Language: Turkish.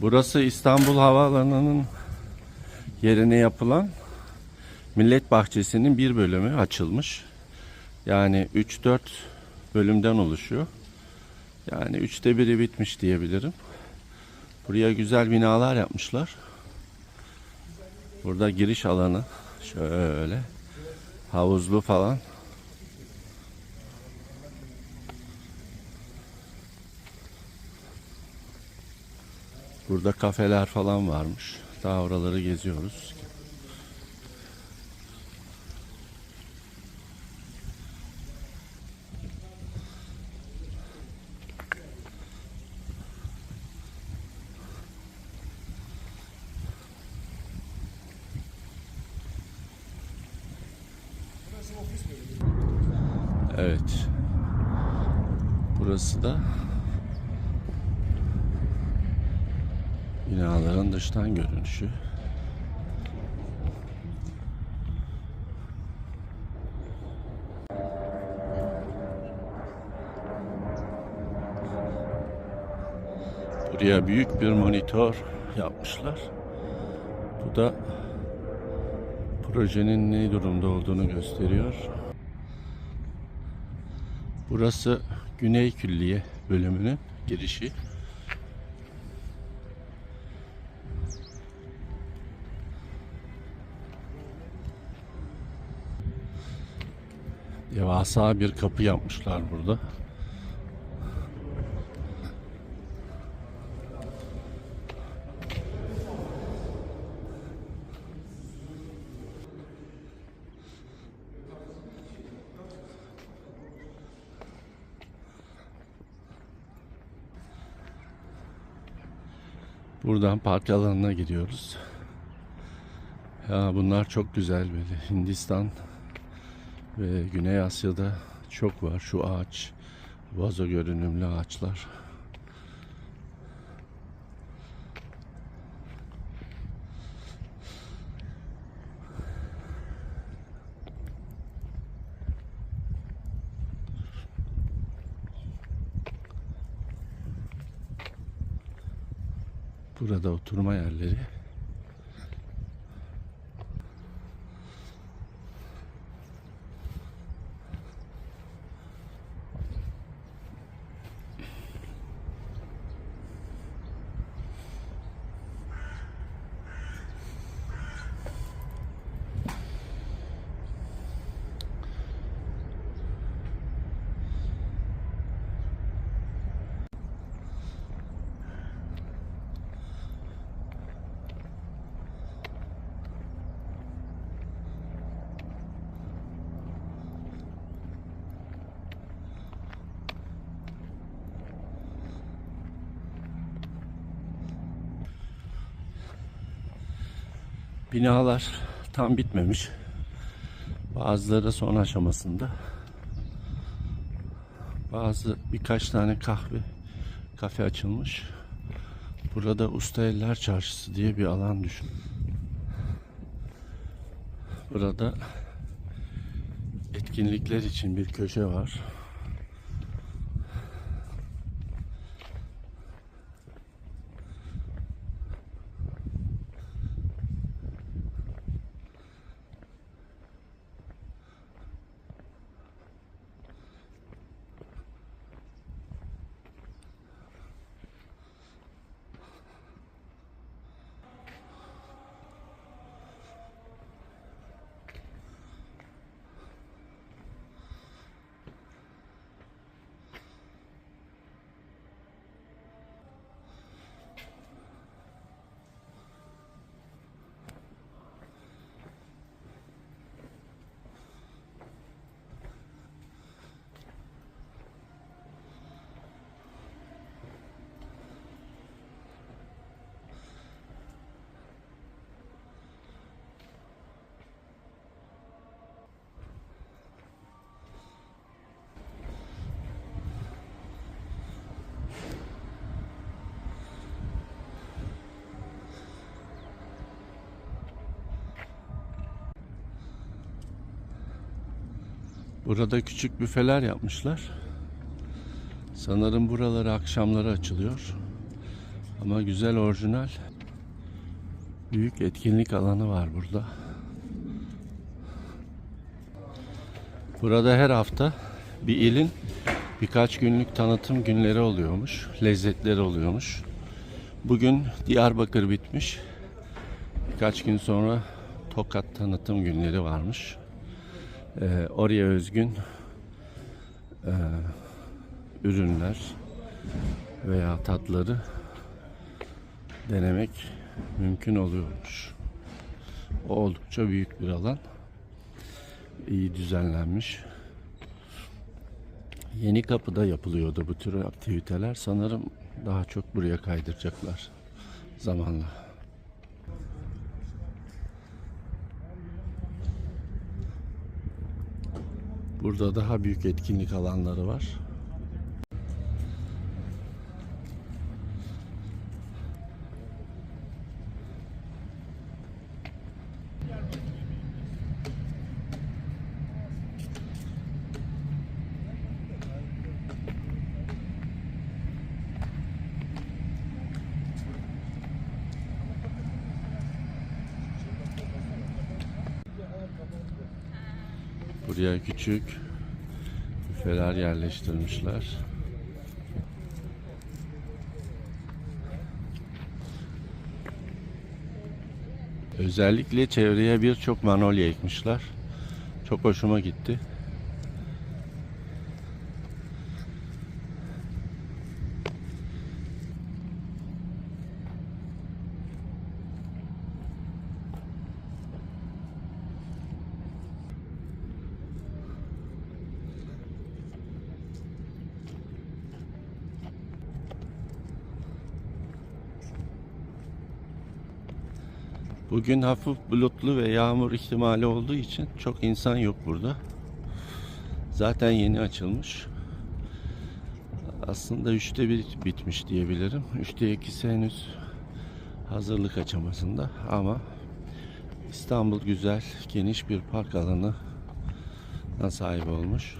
Burası İstanbul Havaalanı'nın yerine yapılan Millet Bahçesi'nin bir bölümü açılmış. Yani 3-4 bölümden oluşuyor. Yani üçte biri bitmiş diyebilirim. Buraya güzel binalar yapmışlar. Burada giriş alanı şöyle havuzlu falan. Burada kafeler falan varmış. Daha oraları geziyoruz. Evet. Burası da binaların dıştan görünüşü. Buraya büyük bir monitör yapmışlar. Bu da projenin ne durumda olduğunu gösteriyor. Burası Güney Külliye bölümünün girişi. Devasa bir kapı yapmışlar burada. Buradan park alanına gidiyoruz. Ya bunlar çok güzel böyle. Hindistan ve Güney Asya'da çok var şu ağaç. Vazo görünümlü ağaçlar. Burada oturma yerleri. Binalar tam bitmemiş. Bazıları son aşamasında. Bazı birkaç tane kahve kafe açılmış. Burada Usta Eller Çarşısı diye bir alan düşün. Burada etkinlikler için bir köşe var. Burada küçük büfeler yapmışlar. Sanırım buraları akşamları açılıyor. Ama güzel orijinal. Büyük etkinlik alanı var burada. Burada her hafta bir ilin birkaç günlük tanıtım günleri oluyormuş. Lezzetleri oluyormuş. Bugün Diyarbakır bitmiş. Birkaç gün sonra Tokat tanıtım günleri varmış. Ee, oraya özgün e, ürünler veya tatları denemek mümkün oluyormuş. O oldukça büyük bir alan. İyi düzenlenmiş. Yeni kapıda yapılıyordu bu tür aktiviteler. Sanırım daha çok buraya kaydıracaklar zamanla. Burada daha büyük etkinlik alanları var. Buraya küçük büfeler yerleştirmişler. Özellikle çevreye birçok manolya ekmişler. Çok hoşuma gitti. Bugün hafif bulutlu ve yağmur ihtimali olduğu için çok insan yok burada. Zaten yeni açılmış. Aslında üçte bir bitmiş diyebilirim. Üçte ikisi henüz hazırlık aşamasında ama İstanbul güzel, geniş bir park alanı sahip olmuş.